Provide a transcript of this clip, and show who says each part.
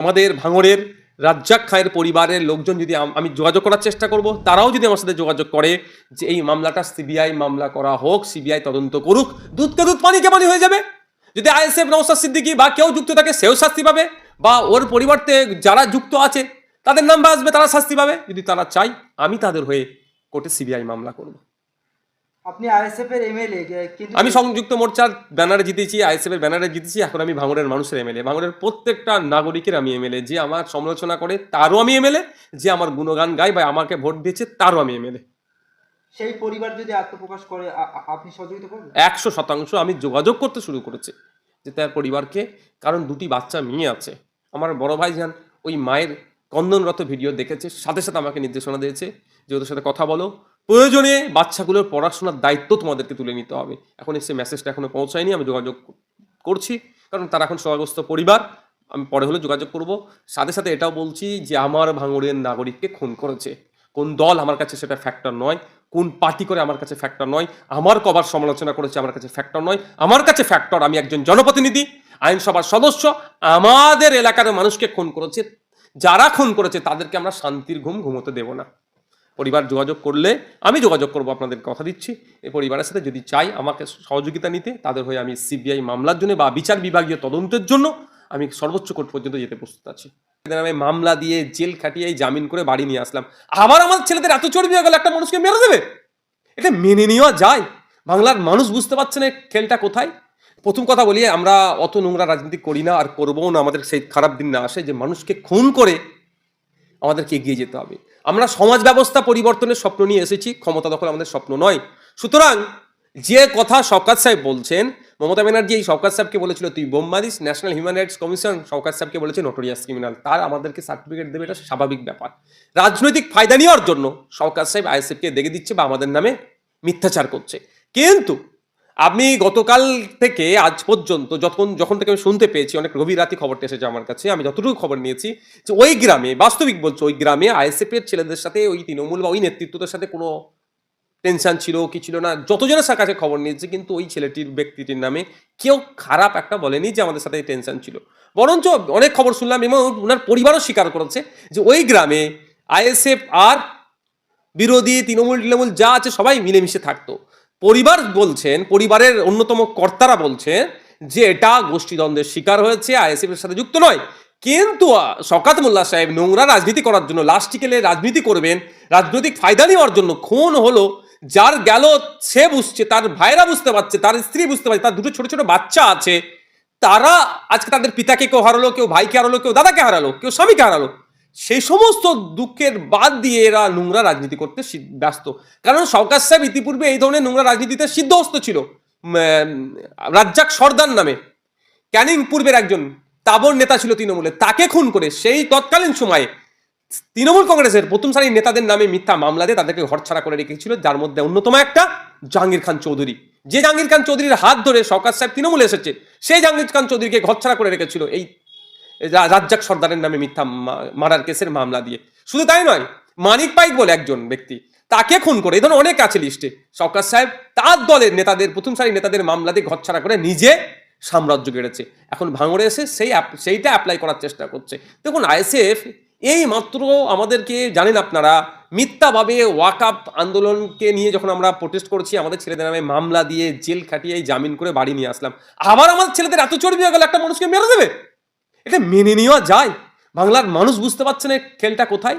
Speaker 1: আমাদের ভাঙড়ের রাজ্জাক খায়ের পরিবারের লোকজন যদি আমি যোগাযোগ করার চেষ্টা করব, তারাও যদি আমার সাথে যোগাযোগ করে যে এই মামলাটা সিবিআই মামলা করা হোক, সিবিআই তদন্ত করুক, দুধকে দুধ পানি হয়ে যাবে। যদি আইএসএফ নওসাদ সিদ্দিকি বা কেউ যুক্ত থাকে, সেও শাস্তি পাবে বা ওর পরিবর্তে যারা যুক্ত আছে, তাদের নাম আসবে তারা শাস্তি পাবে। যদি তারা চাই আমি তাদের হয়ে কোর্টে সিবিআই মামলা করব।
Speaker 2: আপনি আইএসএফ এর এমএলএ কিন্তু
Speaker 1: আমি সংযুক্ত মোর্চার ব্যানারে জিতেছি আইএসএফ এর ব্যানারে জিতেছি এখন আমি ভাঙড়ের মানুষের এমএলএ ভাঙড়ের প্রত্যেকটা নাগরিকের আমি এমএলএ যে আমার সমালোচনা করে তারও আমি এমএলএ যে আমার গুণগান গায় বা আমাকে ভোট দিয়েছে তারও আমি এমএলএ
Speaker 2: সেই পরিবার যদি আত্মপ্রকাশ করে আপনি সহযোগিতা করবেন?
Speaker 1: একশো শতাংশ আমি যোগাযোগ করতে শুরু করেছি যে তার পরিবারকে কারণ দুটি বাচ্চা মেয়ে আছে। আমার বড় ভাই যান ওই মায়ের কন্দনরত ভিডিও দেখেছে সাথে সাথে আমাকে নির্দেশনা দিয়েছে যে ওদের সাথে কথা বলো প্রয়োজনে বাচ্চাগুলোর পড়াশোনার দায়িত্ব তোমাদেরকে তুলে নিতে হবে। এখন এসে মেসেজটা এখনও পৌঁছায়নি, আমি যোগাযোগ করছি। কারণ তারা এখন সহাগ্রস্ত পরিবার, আমি পরে হলে যোগাযোগ করব। সাথে সাথে এটাও বলছি যে আমার ভাঙড়ের নাগরিককে খুন করেছে। কোন দল আমার কাছে সেটা ফ্যাক্টর নয়, কোন পার্টি করে আমার কাছে ফ্যাক্টর নয়, আমার কবার সমালোচনা করেছে আমার কাছে ফ্যাক্টর নয়, আমার কাছে ফ্যাক্টর আমি একজন জনপ্রতিনিধি, আইনসভার সদস্য, আমাদের এলাকার মানুষকে খুন করেছে। যারা খুন করেছে তাদেরকে আমরা শান্তির ঘুম ঘুমোতে দেব না। পরিবার যোগাযোগ করলে আমি যোগাযোগ করব আপনাদের কথা দিচ্ছি। এই পরিবারের সাথে যদি চাই আমাকে সহযোগিতা নিতে, তাদের হয়ে আমি সিবিআই মামলার জন্য বা বিচার বিভাগীয় তদন্তের জন্য আমি সর্বোচ্চ কোর্ট পর্যন্ত যেতে প্রস্তুত আছি। আমি মামলা দিয়ে জেল খাটিয়ে জামিন করে বাড়ি নিয়ে আসলাম। আবার আমার ছেলেদের এত চর্বি হয়ে গেল, একটা মানুষকে মেরে দেবে? এটা মেনে নেওয়া যায়। বাংলার মানুষ বুঝতে পারছে না খেলটা কোথায়। প্রথম কথা বলি, আমরা অত নোংরা রাজনীতি করি না আর করব না। আমাদের সেই খারাপ দিন না আসে যে মানুষকে খুন করে আমাদেরকে এগিয়ে যেতে হবে। আমরা সমাজ ব্যবস্থা পরিবর্তনের স্বপ্ন নিয়ে এসেছি, ক্ষমতা দখল আমাদের স্বপ্ন নয়। সুতরাং যে কথা শওকাত সাহেব বলছেন, মমতা ব্যানার্জি এই শওকাত সাহেবকে বলেছিল, তুই বোম মারিস National Human Rights Commission Shaukat সাহেবকে বলেছে নোটোরিয়াস ক্রিমিনাল তার আমাদেরকে সার্টিফিকেট দেবে, এটা স্বাভাবিক ব্যাপার। রাজনৈতিক ফায়দা নেওয়ার জন্য শওকাত সাহেব আইএসএফকে দেখে দিচ্ছে বা আমাদের নামে মিথ্যাচার করছে। কিন্তু আমি গতকাল থেকে আজ পর্যন্ত যখন যখন থেকে আমি শুনতে পেয়েছি, অনেক গভীর রাতে খবরটা এসেছে আমার কাছে, আমি যতটুকু খবর নিয়েছি যে ওই গ্রামে, বাস্তবিক বলছে, ওই গ্রামে আইএসএফ এর ছেলেদের সাথে ওই তৃণমূল বা ওই নেতৃত্বদের সাথে কোনো টেনশন ছিল, কি ছিল না, যতজনের কাছে খবর নিয়েছে, কিন্তু ওই ছেলেটির ব্যক্তিটির নামে কেউ খারাপ একটা বলেনি যে আমাদের সাথে টেনশন ছিল। বরঞ্চ অনেক খবর শুনলাম এবং ওনার পরিবারও স্বীকার করেছে যে ওই গ্রামে আইএসএফ আর বিরোধী তৃণমূল তৃণমূল যা আছে সবাই মিলেমিশে থাকতো। পরিবার বলছেন পরিবারের অন্যতম কর্তারা বলছেন যে এটা গোষ্ঠীদ্বন্দ্বের শিকার হয়েছে আইএসএফ এর সাথে যুক্ত নয়। কিন্তু আহ, শওকাত মোল্লা সাহেব নোংরা রাজনীতি করার জন্য লাস্টিকেলে রাজনীতি করবেন রাজনৈতিক ফায়দা নেওয়ার জন্য খুন হলো যার গেল সে বুঝছে তার ভাইরা বুঝতে পারছে তার স্ত্রী বুঝতে পারছে তার দুটো ছোট ছোট বাচ্চা আছে তারা আজকে তাদের পিতাকে কেউ হারালো কেউ ভাইকে হারালো কেউ দাদাকে হারালো কেউ স্বামীকে হারালো। সেই সমস্ত দুঃখের বাদ দিয়ে এরা নোংরা রাজনীতি করতে ব্যস্ত। কারণ সরকার সাহেব ইতিপূর্বে এই ধরনের নোংরা রাজনীতিতে সিদ্ধহস্ত ছিল রাজ্জাক সর্দার নামে। ক্যানিং পূর্বের একজন তাবর নেতা ছিল তৃণমূলের। তাকে খুন করে সেই তৎকালীন সময়ে তৃণমূল কংগ্রেসের প্রথম সারির নেতাদের নামে মিথ্যা মামলা দিয়ে তাদেরকে ঘরছাড়া করে রেখেছিল, যার মধ্যে অন্যতম একটা জাহাঙ্গীর খান চৌধুরী। যে জাহাঙ্গীর খান চৌধুরীর হাত ধরে সরকার সাহেব তৃণমূলে এসেছে, সেই জাহাঙ্গীর খান চৌধুরীকে ঘরছাড়া করে রেখেছিল এই রাজ্জাক সর্দারের নামে মিথ্যা মার্ডার কেসের মামলা দিয়ে। শুধু তাই নয়, মানিক পাইক বলে একজন ব্যক্তি, তাকে খুন করে, এই ধরনের অনেক আছে লিস্টে সরকার সাহেব, তার দলের নেতাদের, প্রথম সারি নেতাদের মামলা দিয়ে ঘরছাড়া করে নিজে সাম্রাজ্য গেড়েছে। এখন ভাঙড়ে এসে সেই সেইটা অ্যাপ্লাই করার চেষ্টা করছে। দেখুন, আইএসএফ এই মাত্র আমাদেরকে, জানেন আপনারা, মিথ্যাভাবে ওয়াকআপ আন্দোলনকে নিয়ে যখন আমরা প্রোটেস্ট করছি, আমাদের ছেলেদের নামে মামলা দিয়ে জেল খাটিয়ে জামিন করে বাড়ি নিয়ে আসলাম। আবার আমাদের ছেলেদের এত চর্বি হয়ে গেল, একটা মানুষকে মেরে দেবে? এটা মেনে নেওয়া যায়। বাংলার মানুষ বুঝতে পারছে না খেলটা কোথায়।